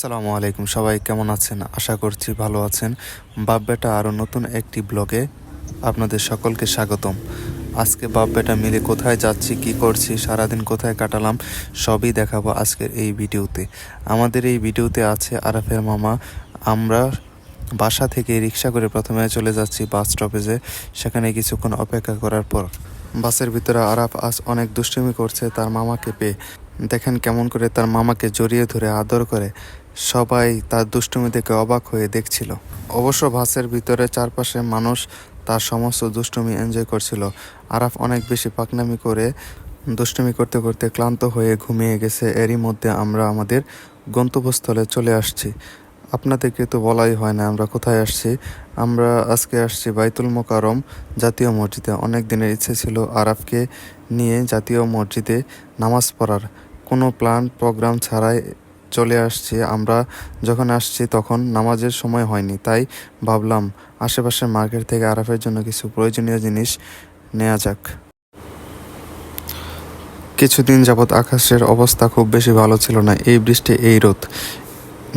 আসসালামু আলাইকুম। সবাই কেমন আছেন? আশা করছি ভালো আছেন। বাপ বেটা আরও নতুন একটি ব্লগে আপনাদের সকলকে স্বাগতম। আজকে বাপ বেটা মিলে কোথায় যাচ্ছি, কি করছি, সারাদিন কোথায় কাটালাম, সবই দেখাবো আজকের এই ভিডিওতে। আমাদের এই ভিডিওতে আছে আরাফের মামা। আমরা বাসা থেকে রিক্সা করে প্রথমে চলে যাচ্ছি বাস স্টপেজে। সেখানে কিছুক্ষণ অপেক্ষা করার পর বাসের ভিতরে আরাফ আজ অনেক দুষ্টুমি করছে তার মামাকে পেয়ে। দেখেন কেমন করে তার মামাকে জড়িয়ে ধরে আদর করে। সবাই তার দুষ্টুমি দেখে অবাক হয়ে দেখছিল। অবশ্য বাসের ভিতরে চারপাশে মানুষ তার সমস্ত দুষ্টুমি এনজয় করছিল। আরাফ অনেক বেশি পাকনামি করে দুষ্টুমি করতে করতে ক্লান্ত হয়ে ঘুমিয়ে গেছে। এরই মধ্যে আমরা আমাদের গন্তব্যস্থলে চলে আসছি। আপনাদেরকে তো বলাই হয় না আমরা কোথায় আসছি। আমরা আজকে আসছি বাইতুল মোকারম জাতীয় মসজিদে। অনেক দিনের ইচ্ছে ছিল আরাফকে নিয়ে জাতীয় মসজিদে নামাজ পড়ার। কোনো প্ল্যান প্রোগ্রাম ছাড়াই চলে আসছি, আমরা যখন আসছি তখন নামাজের সময় হয়নি, তাই ভাবলাম আশেপাশের মার্কেট থেকে আরাফের জন্য কিছু প্রয়োজনীয় জিনিস নেওয়া যাক। কিছুদিন যাবৎ আকাশের অবস্থা খুব বেশি ভালো ছিল না, এই বৃষ্টি, এই রোদ।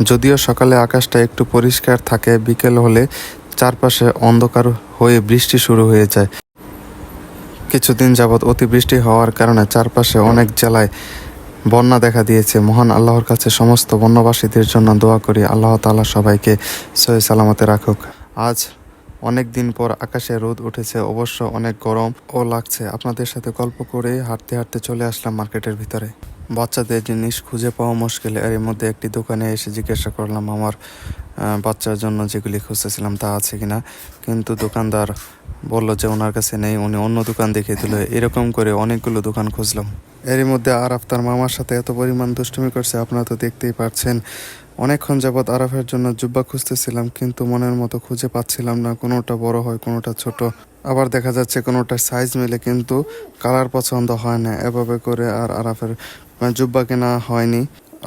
যদিও সকালে আকাশটা একটু পরিষ্কার থাকে, বিকেল হলে চারপাশে অন্ধকার হয়ে বৃষ্টি শুরু হয়ে যায়। কিছুদিন যাবৎ অতিবৃষ্টি হওয়ার কারণে চারপাশে অনেক জেলায় বন্যা দেখা দিয়েছে। মহান আল্লাহর কাছে সমস্ত বন্যবাসীদের জন্য দোয়া করি। আল্লাহ তালা সবাইকে সহি সালামতে রাখুক। আজ অনেক দিন পর আকাশে রোদ উঠেছে, অবশ্য অনেক গরম ও লাগছে। আপনাদের সাথে গল্প করে হাঁটতে হাঁটতে চলে আসলাম মার্কেটের ভিতরে। বাচ্চাদের জিনিস খুঁজে পাওয়া মুশকিল। এর মধ্যে একটি দোকানে এসে জিজ্ঞাসা করলাম, আমার বাচ্চার জন্য যেগুলি খুঁজতেছিলাম তা আছে কিনা কিন্তু দোকানদার বলল যে, ওনার কাছে নেই। উনি অন্য দোকান দেখিয়ে দিল। এরকম করে অনেকগুলো দোকান খুঁজলাম। এরই মধ্যে আর আপনার মামার সাথে এত পরিমাণ দুষ্টুমি করছে, আপনারা তো দেখতেই পাচ্ছেন অনেকক্ষণ যাবৎ আরাফের জন্য জুব্বা খুঁজতেছিলাম, কিন্তু মনের মতো খুঁজে পাচ্ছিলাম না কোনোটা বড় হয়, কোনোটা ছোট। আবার দেখা যাচ্ছে কোনোটার সাইজ মিলে, কিন্তু কালার পছন্দ হয় না। এভাবে করে আর আরাফের জুব্বা কেনা হয়নি।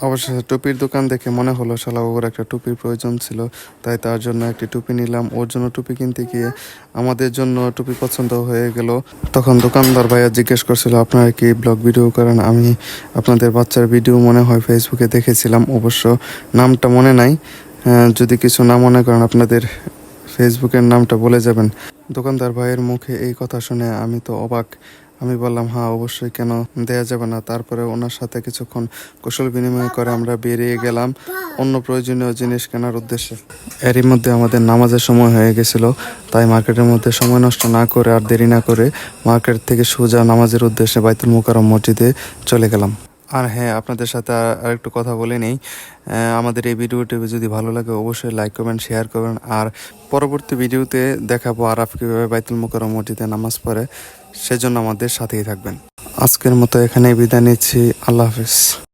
অবশেষে টুপির দোকান দেখে মনে হলো শালাবাবুর একটা টুপির প্রয়োজন ছিল তাই তার জন্য একটি টুপি নিলাম। ওর জন্য টুপি কিনতে গিয়ে আমাদের জন্য টুপি পছন্দ হয়ে গেল। তখন দোকানদার ভাইয়া জিজ্ঞেস করছিল আপনারা কি ব্লগ ভিডিও করেন? আমি আপনাদের বাচ্চার ভিডিও মনে হয় ফেসবুকে দেখেছিলাম অবশ্য নামটা মনে নাই। আহ, যদি কিছু না মনে করেন আপনাদের ফেসবুকের নামটা বলে যাবেন। দোকানদার ভাইয়ের মুখে এই কথা শুনে আমি তো অবাক। আমি বললাম হ্যাঁ অবশ্যই, কেন দেয়া যাবে না? তারপরে ওনার সাথে কিছুক্ষণ কৌশল বিনিময় করে আমরা বেরিয়ে গেলাম অন্য প্রয়োজনীয় জিনিস কেনার উদ্দেশ্যে। এরই মধ্যে আমাদের নামাজের সময় হয়ে গেছিল, তাই মার্কেটের মধ্যে সময় নষ্ট না করে আর দেরি না করে মার্কেট থেকে সোজা নামাজের উদ্দেশ্যে বাইতুল মুকারম মসজিদে চলে গেলাম। আর হ্যাঁ আপনাদের সাথে আর- একটু কথা বলে নেই। আমাদের এই ভিডিওটি যদি ভালো লাগে, অবশ্যই লাইক করবেন শেয়ার করবেন। আর পরবর্তী ভিডিওতে দেখাবো আরাফ কীভাবে বাইতুল মুকাররম মসজিদে নামাজ পড়ে, সেজন্য আমাদের সাথেই থাকবেন। আজকের মতো এখানেই বিদায় নিচ্ছি। আল্লাহ হাফিজ।